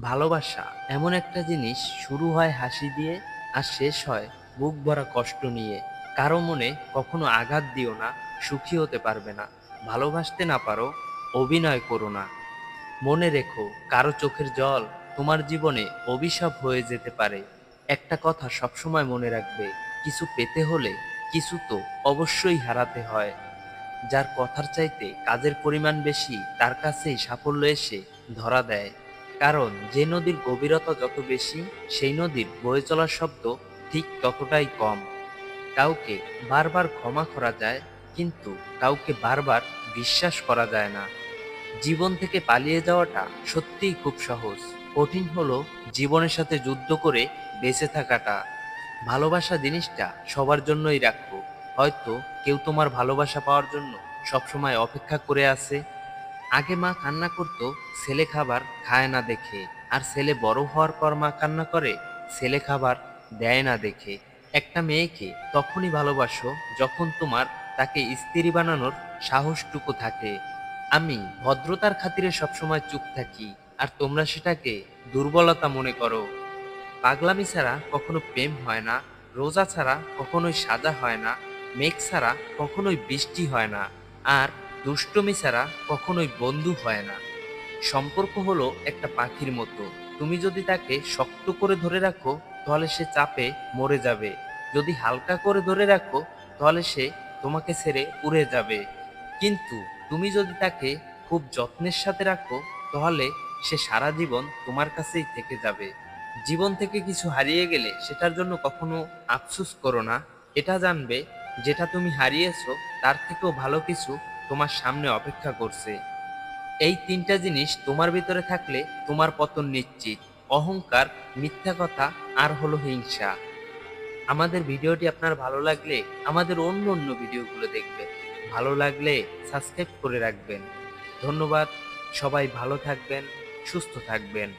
ভালোবাসা এমন একটা জিনিস শুরু হয় হাসি দিয়ে আর শেষ হয় বুক ভরা কষ্ট নিয়ে। কারও মনে কখনো আঘাত দিও না, সুখী হতে পারবে না। ভালোবাসতে না পারো, অভিনয় করো না। মনে রেখো, কারও চোখের জল তোমার জীবনে অভিশাপ হয়ে যেতে পারে। একটা কথা সবসময় মনে রাখবে, কিছু পেতে হলে কিছু তো অবশ্যই হারাতে হয়। যার কথার চাইতে কাজের পরিমাণ বেশি, তার কাছেই সাফল্য এসে ধরা দেয়। কারণ যে নদীর গভীরতা যত বেশি, সেই নদীর বয়ে চলার শব্দ ঠিক ততটাই কম। কাউকে বারবার ক্ষমা করা যায়, কিন্তু কাউকে বারবার বিশ্বাস করা যায় না। জীবন থেকে পালিয়ে যাওয়াটা সত্যিই খুব সহজ। কঠিন হলো জীবনের সাথে যুদ্ধ করে বেঁচে থাকাটা। ভালোবাসা জিনিসটা সবার জন্যই রাখো হয়তো কেউ তোমার ভালোবাসা পাওয়ার জন্য সবসময় অপেক্ষা করে আছে। আগে মা কান্না করতো, ছেলে খাবার খায় না দেখে। আর ছেলে বড় হওয়ার পর মা কান্না করে, ছেলে খাবার দেয় না দেখে। একটা মেয়েকে তখনই ভালোবাসো যখন তোমার তাকে স্ত্রী বানানোর সাহসটুকু থাকে। আমি ভদ্রতার খাতিরে সবসময় চুপ থাকি, আর তোমরা সেটাকে দুর্বলতা মনে করো। পাগলামি ছাড়া কখনো প্রেম হয় না, রোজা ছাড়া কখনোই সাজা হয় না, মেঘ ছাড়া কখনোই বৃষ্টি হয় না। আর দুষ্টমি ছাড়া কখনোই বন্ধু হয় না। সম্পর্ক হলো একটা পাখির মতো। তুমি যদি তাকে শক্ত করে ধরে রাখো, তাহলে সে চাপে মরে যাবে। যদি হালকা করে ধরে রাখো, তাহলে সে তোমাকে ছেড়ে উড়ে যাবে। কিন্তু তুমি যদি তাকে খুব যত্নের সাথে রাখো, তাহলে সে সারা জীবন তোমার কাছেই থেকে যাবে। জীবন থেকে কিছু হারিয়ে গেলে সেটার জন্য কখনো আফসুস করো না। এটা জানবে, যেটা তুমি হারিয়েছো, তার থেকেও ভালো কিছু তোমার সামনে অপেক্ষা করছে। এই তিনটা জিনিস তোমার ভিতরে থাকলে তোমার পতন নিশ্চিত। অহংকার, মিথ্যা কথা আর হলো হিংসা। আমাদের ভিডিওটি আপনার ভালো লাগলে আমাদের অন্য অন্য ভিডিওগুলো দেখবেন। ভালো লাগলে সাবস্ক্রাইব করে রাখবেন। ধন্যবাদ, সবাই ভালো থাকবেন, সুস্থ থাকবেন।